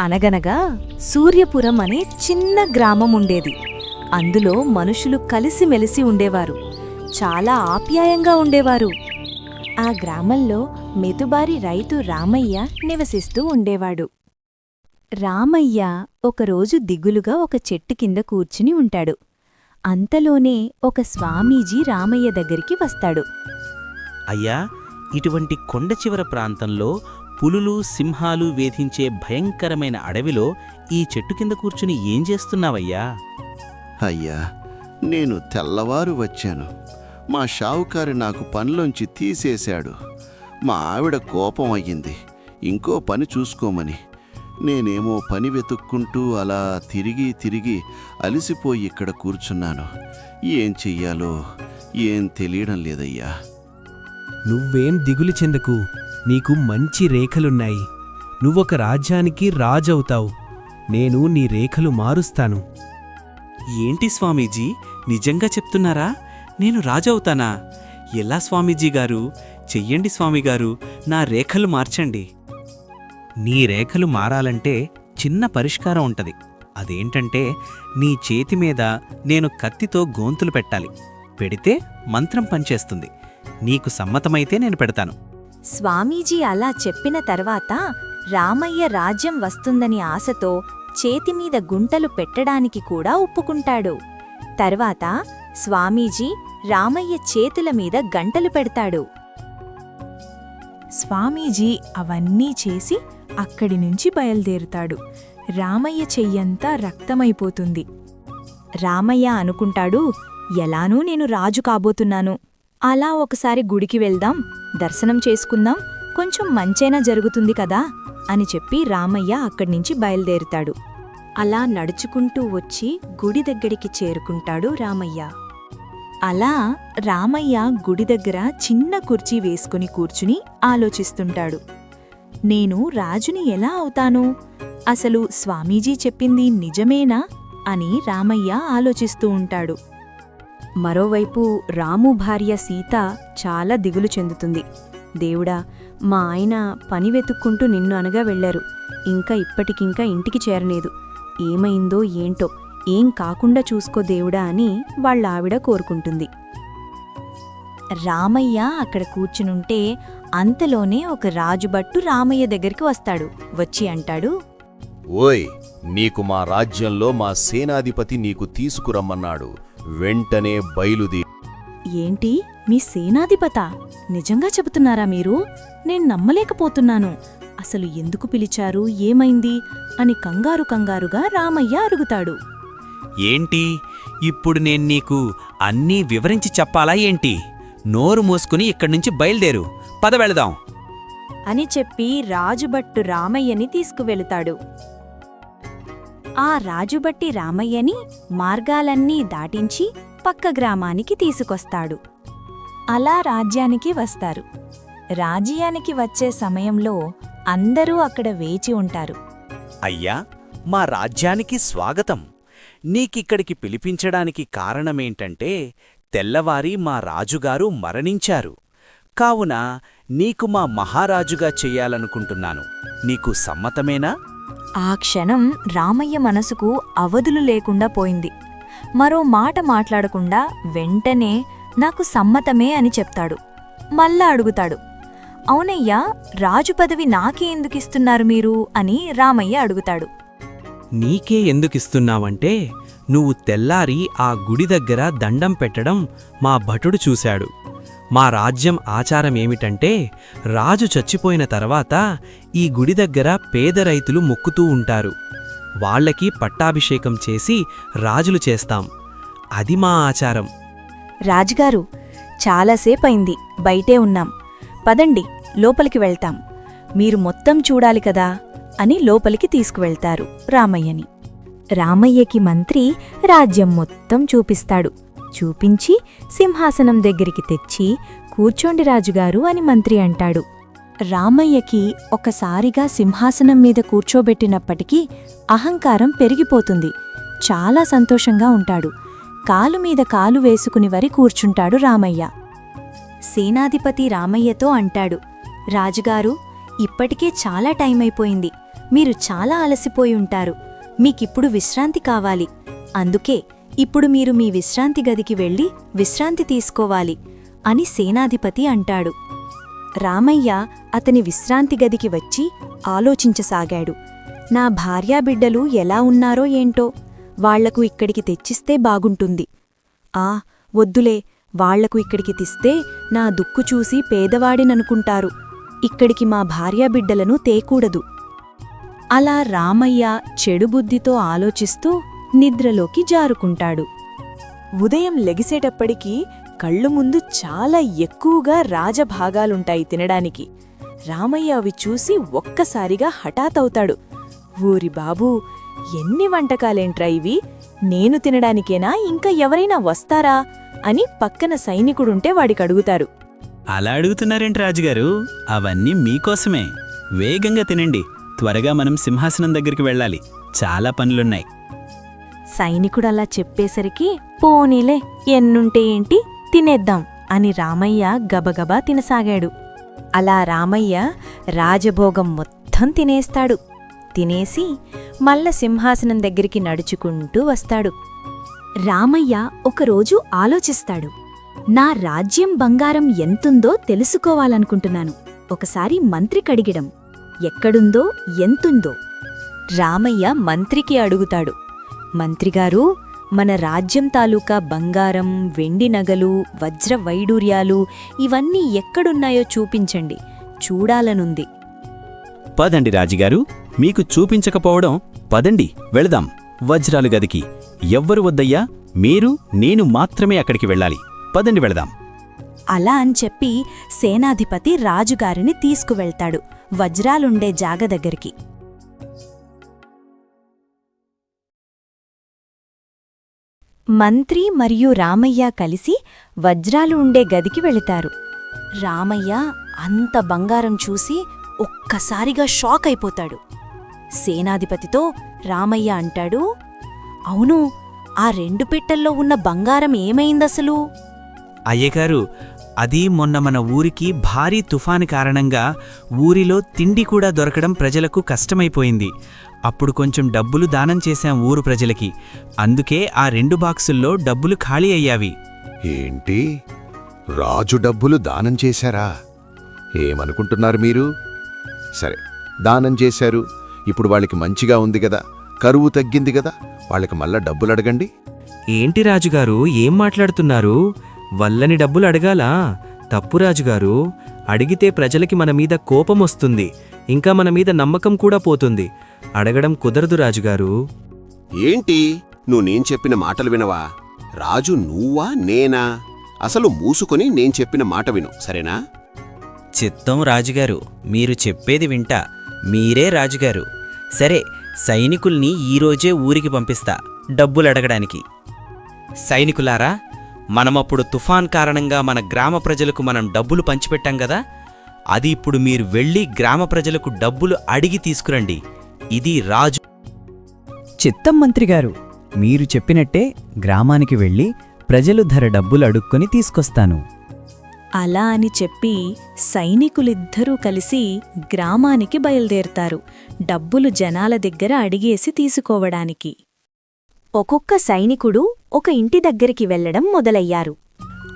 అనగనగా సూర్యపురం అనే చిన్న గ్రామం ఉండేది. అందులో మనుషులు కలిసిమెలిసి ఉండేవారు. చాలా ఆప్యాయంగా ఉండేవారు. ఆ గ్రామంలో మెతుబారి రైతు రామయ్య నివసిస్తూ ఉండేవాడు. రామయ్య ఒకరోజు దిగులుగా ఒక చెట్టు కింద కూర్చుని ఉంటాడు. అంతలోనే ఒక స్వామీజీ రామయ్య దగ్గరికి వస్తాడు. అయ్యా ఇటువంటి కొండ చివర ప్రాంతంలో పులులు సింహాలు వేధించే భయంకరమైన అడవిలో ఈ చెట్టు కింద కూర్చుని ఏం చేస్తున్నావయ్యా? అయ్యా నేను తెల్లవారు వచ్చాను. మా షావుకారి నాకు పనిలోంచి తీసేశాడు. మా ఆవిడ కోపం అయ్యింది. ఇంకో పని చూసుకోమని. నేనేమో పని వెతుక్కుంటూ అలా తిరిగి తిరిగి అలసిపోయి ఇక్కడ కూర్చున్నాను. ఏం చెయ్యాలో ఏం తెలియడం లేదయ్యా. నువ్వేం దిగులు చెందకు. నీకు మంచి రేఖలున్నాయి. నువ్వొక రాజ్యానికి రాజవుతావు. నేను నీ రేఖలు మారుస్తాను. ఏంటి స్వామీజీ? నిజంగా చెప్తున్నారా? నేను రాజవుతానా? ఎలా స్వామీజీ గారు? చెయ్యండి స్వామిగారు నా రేఖలు మార్చండి. నీ రేఖలు మారాలంటే చిన్న పరిష్కారం ఉంటది. అదేంటంటే నీ చేతి మీద నేను కత్తితో గోంతులు పెట్టాలి. పెడితే మంత్రం పనిచేస్తుంది. నీకు సమ్మతమైతే నేను పెడతాను. స్వామీజీ అలా చెప్పిన తర్వాత రామయ్య రాజ్యం వస్తుందని ఆశతో చేతిమీద గుంటలు పెట్టడానికి కూడా ఒప్పుకుంటాడు. తర్వాత స్వామీజీ రామయ్య చేతుల మీద గంటలు పెడతాడు. స్వామీజీ అవన్నీ చేసి అక్కడి నుంచి బయలుదేరుతాడు. రామయ్య చెయ్యంతా రక్తమైపోతుంది. రామయ్య అనుకుంటాడు ఎలానూ నేను రాజు కాబోతున్నాను. అలా ఒకసారి గుడికి వెళ్దాం దర్శనం చేసుకుందాం కొంచెం మంచైనా జరుగుతుంది కదా అని చెప్పి రామయ్య అక్కడ్నించి బయలుదేరుతాడు. అలా నడుచుకుంటూ వచ్చి గుడి దగ్గరికి చేరుకుంటాడు రామయ్య. అలా రామయ్య గుడి దగ్గర చిన్న కుర్చీ వేసుకుని కూర్చుని ఆలోచిస్తుంటాడు. నేను రాజుని ఎలా అవుతాను? అసలు స్వామీజీ చెప్పింది నిజమేనా? అని రామయ్య ఆలోచిస్తూ ఉంటాడు. మరోవైపు రాము భార్య సీత చాలా దిగులు చెందుతుంది. దేవుడా మా ఆయన పని వెతుక్కుంటూ నిన్ను అనగా వెళ్ళారు ఇంకా ఇప్పటికింకా ఇంటికి చేరలేదు. ఏమైందో ఏంటో ఏం కాకుండా చూసుకో దేవుడా అని వాళ్ళ ఆవిడ కోరుకుంటుంది. రామయ్య అక్కడ కూర్చునుంటే అంతలోనే ఒక రాజుబట్టు రామయ్య దగ్గరికి వస్తాడు. వచ్చి అంటాడు ఓయ్ నీకు మా రాజ్యంలో మా సేనాధిపతి నీకు తీసుకురమ్మన్నాడు. వెంటనే బయలుదే ఏంటి? మీ సేనాధిపత? నిజంగా చెబుతున్నారా మీరు? నేను నమ్మలేకపోతున్నాను. అసలు ఎందుకు పిలిచారు? ఏమైంది? అని కంగారు కంగారుగా రామయ్య అరుగుతాడు ఏంటి? ఇప్పుడు నేను నీకు అన్నీ వివరించి చెప్పాలా ఏంటి? నోరు మూసుకుని ఇక్కడ్నుంచి బయలుదేరు. పద వెళదాం. అని చెప్పి రాజుబట్టు రామయ్యని తీసుకువెళుతాడు. ఆ రాజుబట్టి రామయ్యని మార్గాలన్నీ దాటించి పక్క గ్రామానికి తీసుకొస్తాడు. అలా రాజ్యానికి వస్తారు. రాజ్యానికి వచ్చే సమయంలో అందరూ అక్కడ వేచి ఉంటారు. అయ్యా మా రాజ్యానికి స్వాగతం. నీకిక్కడికి పిలిపించడానికి కారణమేంటంటే తెల్లవారి మా రాజుగారు మరణించారు. కావున నీకు మా మహారాజుగా చెయ్యాలనుకుంటున్నాను నీకు సమ్మతమేనా? ఆ క్షణం రామయ్య మనసుకు అవధులు లేకుండా పోయింది. మరో మాట మాట్లాడకుండా వెంటనే నాకు సమ్మతమే అని చెప్తాడు. మళ్ళా అడుగుతాడు. అవునయ్యా రాజు పదవి నాకే ఎందుకిస్తున్నారు మీరు? అని రామయ్య అడుగుతాడు. నీకే ఎందుకిస్తున్నావంటే నువ్వు తెల్లారి ఆ గుడి దగ్గర దండం పెట్టడం మా భటుడు చూశాడు. మా రాజ్యం ఆచారమేమిటంటే రాజు చచ్చిపోయిన తర్వాత ఈ గుడి దగ్గర పేద రైతులు మొక్కుతూ ఉంటారు. వాళ్ళకి పట్టాభిషేకం చేసి రాజులు చేస్తాం. అది మా ఆచారం. రాజుగారు చాలాసేపైంది బయటే ఉన్నాం. పదండి లోపలికి వెళ్తాం. మీరు మొత్తం చూడాలి కదా అని లోపలికి తీసుకువెళ్తారు రామయ్యని. రామయ్యకి మంత్రి రాజ్యం మొత్తం చూపిస్తాడు. చూపించి సింహాసనం దగ్గరికి తెచ్చి కూర్చోండి రాజుగారు అని మంత్రి అంటాడు. రామయ్యకి ఒకసారిగా సింహాసనం మీద కూర్చోబెట్టినప్పటికీ అహంకారం పెరిగిపోతుంది. చాలా సంతోషంగా ఉంటాడు. కాలు మీద కాలు వేసుకుని వరి కూర్చుంటాడు రామయ్య. సేనాధిపతి రామయ్యతో అంటాడు రాజుగారు ఇప్పటికే చాలా టైం అయిపోయింది మీరు చాలా అలసిపోయి ఉంటారు. మీకిప్పుడు విశ్రాంతి కావాలి. అందుకే ఇప్పుడు మీరు మీ విశ్రాంతి గదికి వెళ్ళి విశ్రాంతి తీసుకోవాలి అని సేనాధిపతి అంటాడు. రామయ్య అతని విశ్రాంతి గదికి వచ్చి ఆలోచించసాగాడు. నా భార్యాబిడ్డలు ఎలా ఉన్నారో ఏంటో? వాళ్ళకు ఇక్కడికి తెచ్చిస్తే బాగుంటుంది. ఆ వద్దులే వాళ్ళకు ఇక్కడికి తెస్తే నా దుక్కు చూసి పేదవాడిననుకుంటారు. ఇక్కడికి మా భార్యాబిడ్డలను తేకూడదు. అలా రామయ్య చెడుబుద్ధితో ఆలోచిస్తూ నిద్రలోకి జారుకుంటాడు. ఉదయం లెగిసేటప్పటికీ కళ్ళు ముందు చాలా ఎక్కువగా రాజభాగాలుంటాయి తినడానికి. రామయ్య అవి చూసి ఒక్కసారిగా హఠాతవుతాడు. ఊరి బాబూ ఎన్ని వంటకాలేంట్రా ఇవి? నేను తినడానికేనా? ఇంకా ఎవరైనా వస్తారా? అని పక్కన సైనికుడుంటే వాడికడుగుతారు. అలా అడుగుతున్నారేంటి రాజుగారు? అవన్నీ మీకోసమే. వేగంగా తినండి. త్వరగా మనం సింహాసనం దగ్గరికి వెళ్ళాలి. చాలా పనులున్నాయి. సైనికుడలా చెప్పేసరికి పోనీలే ఎన్నుంటే ఏంటి? తినేద్దాం అని రామయ్య గబగబా తినసాగాడు. అలా రామయ్య రాజభోగం మొత్తం తినేస్తాడు. తినేసి మల్ల సింహాసనం దగ్గరికి నడుచుకుంటూ వస్తాడు. రామయ్య ఒకరోజు ఆలోచిస్తాడు. నా రాజ్యం బంగారం ఎంతుందో తెలుసుకోవాలనుకుంటున్నాను. ఒకసారి మంత్రి కడిగిడం. ఎక్కడుందో ఎంతుందో. రామయ్య మంత్రికి అడుగుతాడు. మంత్రిగారు మన రాజ్యం తాలూకా బంగారం వెండి నగలు వజ్ర వైడూర్యాలు ఇవన్నీ ఎక్కడున్నాయో చూపించండి. చూడాలనుంది. పదండి రాజుగారు. మీకు చూపించకపోవడం పదండి వెళదాం. వజ్రాలు గదికి. ఎవ్వరు వద్దయ్యా. మీరు నేను మాత్రమే అక్కడికి వెళ్ళాలి. పదండి వెళదాం. అలా అని చెప్పి సేనాధిపతి రాజుగారిని తీసుకువెళ్తాడు. వజ్రాలుండే జాగ దగ్గరికి. మంత్రి మరియు రామయ్య కలిసి వజ్రాలు ఉండే గదికి వెళతారు. రామయ్య అంత బంగారం చూసి ఒక్కసారిగా షాక్ అయిపోతాడు. సేనాధిపతితో రామయ్య అంటాడు అవును ఆ రెండు పెట్టెల్లో ఉన్న బంగారం ఏమైందసలు? అయ్యగారు అది మొన్న మన ఊరికి భారీ తుఫాను కారణంగా ఊరిలో తిండి కూడా దొరకడం ప్రజలకు కష్టమైపోయింది. అప్పుడు కొంచెం డబ్బులు దానం చేశాం ఊరు ప్రజలకి. అందుకే ఆ రెండు బాక్సుల్లో డబ్బులు ఖాళీ అయ్యావి. ఏంటి? రాజు డబ్బులు దానం చేశారా? ఏమనుకుంటున్నారు మీరు? సరే దానం చేశారు. ఇప్పుడు వాళ్ళకి మంచిగా ఉంది కదా. కరువు తగ్గింది కదా. వాళ్ళకి మళ్ళా డబ్బులు అడగండి. ఏంటి రాజుగారు? ఏం మాట్లాడుతున్నారు? వల్లని డబ్బులు అడగాలా? తప్పు రాజుగారు అడిగితే ప్రజలకి మన మీద కోపం వస్తుంది ఇంకా మన మీద నమ్మకం కూడా పోతుంది. అడగడం కుదరదు రాజుగారు. ఏంటి? నువ్వు నేను చెప్పిన మాటలు వినవా? రాజు నువ్వా నేనా? అసలు మూసుకొని నేను చెప్పిన మాట విను సరేనా? చిత్తం రాజుగారు మీరు చెప్పేది వింటా. మీరే రాజుగారు. సరే సైనికుల్ని ఈరోజే ఊరికి పంపిస్తా డబ్బులు అడగడానికి. సైనికులారా? మనమప్పుడు తుఫాన్ కారణంగా మన గ్రామ ప్రజలకు మనం డబ్బులు పంచిపెట్టాం కదా అది ఇప్పుడు మీరు వెళ్ళి గ్రామ ప్రజలకు డబ్బులు అడిగి తీసుకురండి. ఇది రాజు చిత్తం మంత్రిగారు మీరు చెప్పినట్టే గ్రామానికి వెళ్ళి ప్రజలు ధర డబ్బులు అడుక్కొని తీసుకొస్తాను. అలా అని చెప్పి సైనికులిద్దరూ కలిసి గ్రామానికి బయలుదేరతారు. డబ్బులు జనాల దగ్గర అడిగేసి తీసుకోవడానికి. ఒక్కొక్క సైనికుడు ఒక ఇంటి దగ్గరికి వెళ్ళడం మొదలయ్యారు.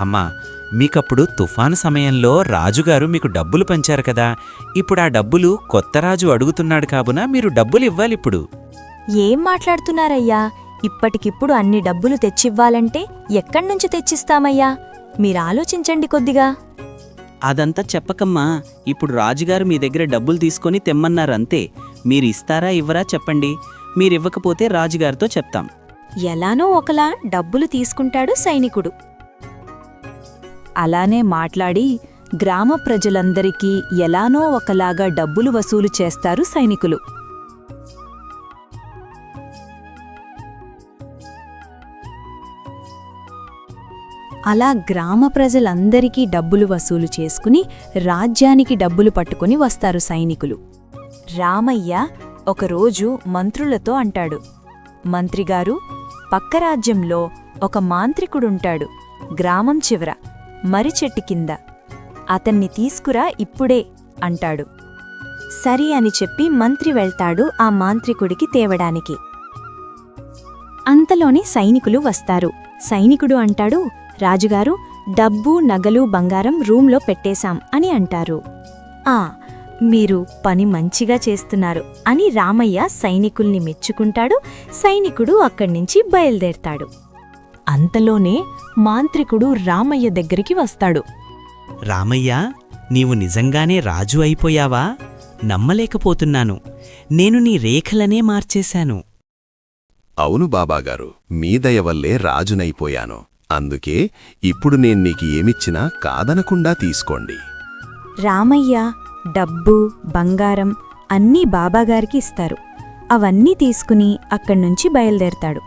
అమ్మా మీకప్పుడు తుఫాను సమయంలో రాజుగారు మీకు డబ్బులు పంచారు కదా. ఇప్పుడు ఆ డబ్బులు కొత్త రాజు అడుగుతున్నాడు కాబున మీరు డబ్బులు ఇవ్వాలిప్పుడు? ఏం మాట్లాడుతున్నారయ్యా? ఇప్పటికిప్పుడు అన్ని డబ్బులు తెచ్చివ్వాలంటే ఎక్కడ్నుంచి తెచ్చిస్తామయ్యా? మీరాలోచించండి కొద్దిగా. అదంతా చెప్పకమ్మా ఇప్పుడు రాజుగారు మీ దగ్గర డబ్బులు తీసుకొని తెమ్మన్నారంతే. మీరు ఇస్తారా ఇవ్వరా చెప్పండి. మీరివ్వకపోతే రాజుగారితో చెప్తాం. ఎలానో ఒకలా డబ్బులు తీసుకుంటాడు సైనికుడు. అలానే మాట్లాడి గ్రామ ప్రజలందరికీ ఎలానో ఒకలాగా డబ్బులు వసూలు చేస్తారు సైనికులు. అలా గ్రామ ప్రజలందరికీ డబ్బులు వసూలు చేసుకుని రాజ్యానికి డబ్బులు పట్టుకుని వస్తారు సైనికులు. రామయ్య ఒకరోజు మంత్రులతో అంటాడు మంత్రిగారు పక్క రాజ్యంలో ఒక మాంత్రికుడుంటాడు గ్రామం చివర మరి చెట్టు కింద. అతన్ని తీసుకురా ఇప్పుడే అంటాడు. సరి అని చెప్పి మంత్రి వెళ్తాడు ఆ మాంత్రికుడికి తేవడానికి. అంతలోనే సైనికులు వస్తారు. సైనికుడు అంటాడు రాజుగారు డబ్బు నగలు బంగారం రూంలో పెట్టేశాం అని అంటారు. ఆ మీరు పని మంచిగా చేస్తున్నారు అని రామయ్య సైనికుల్ని మెచ్చుకుంటాడు సైనికుడు అక్కడ్నుంచి బయలుదేరతాడు. అంతలోనే మాంత్రికుడు రామయ్య దగ్గరికి వస్తాడు. రామయ్య నీవు నిజంగానే రాజు అయిపోయావా? నమ్మలేకపోతున్నాను. నేను నీ రేఖలనే మార్చేశాను. అవును బాబాగారు మీ దయ వల్లే రాజునైపోయాను. అందుకే ఇప్పుడు నేను నీకు ఏమిచ్చినా కాదనకుండా తీసుకోండి. రామయ్య డబ్బు బంగారం అన్నీ బాబాగారికి ఇస్తారు. అవన్నీ తీసుకుని అక్కడ్నుంచి బయలుదేరతాడు.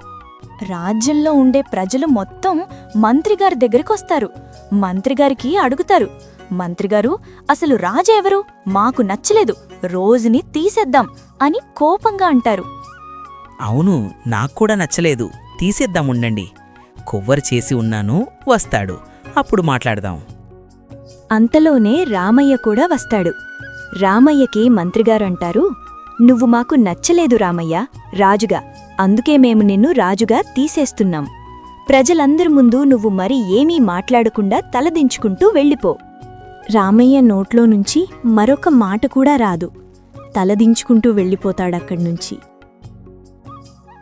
రాజ్యంలో ఉండే ప్రజలు మొత్తం మంత్రిగారి దగ్గరికొస్తారు మంత్రిగారికి అడుగుతారు. మంత్రిగారు అసలు రాజు ఎవరు? మాకు నచ్చలేదు. రోజుని తీసేద్దాం అని కోపంగా అంటారు. అవును నాక్కూడా నచ్చలేదు. తీసేద్దాం ఉండండి. కొవ్వరు చేసి ఉన్నాను వస్తాడు. అప్పుడు మాట్లాడదాం. అంతలోనే రామయ్య కూడా వస్తాడు. రామయ్యకి మంత్రిగారంటారు. నువ్వు మాకు నచ్చలేదు రామయ్య రాజుగా. అందుకే మేము నిన్ను రాజుగా తీసేస్తున్నాం. ప్రజలందరి ముందు నువ్వు మరి ఏమీ మాట్లాడకుండా తలదించుకుంటూ వెళ్ళిపో రామయ్య నోట్లో నుంచి మరొక మాట కూడా రాదు. తలదించుకుంటూ వెళ్ళిపోతాడక్కడ్నుంచి.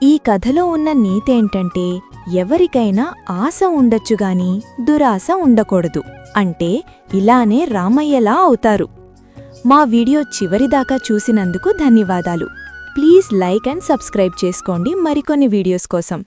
ఈ కథలో ఉన్న నీతేంటంటే ఎవరికైనా ఆశ ఉండొచ్చుగాని దురాశ ఉండకూడదు. అంటే ఇలానే రామయ్యలా అవుతారు. మా వీడియో చివరిదాకా చూసినందుకు ధన్యవాదాలు. ప్లీజ్ లైక్ అండ్ సబ్స్క్రైబ్ చేసుకోండి మరికొన్ని వీడియోస్ కోసం.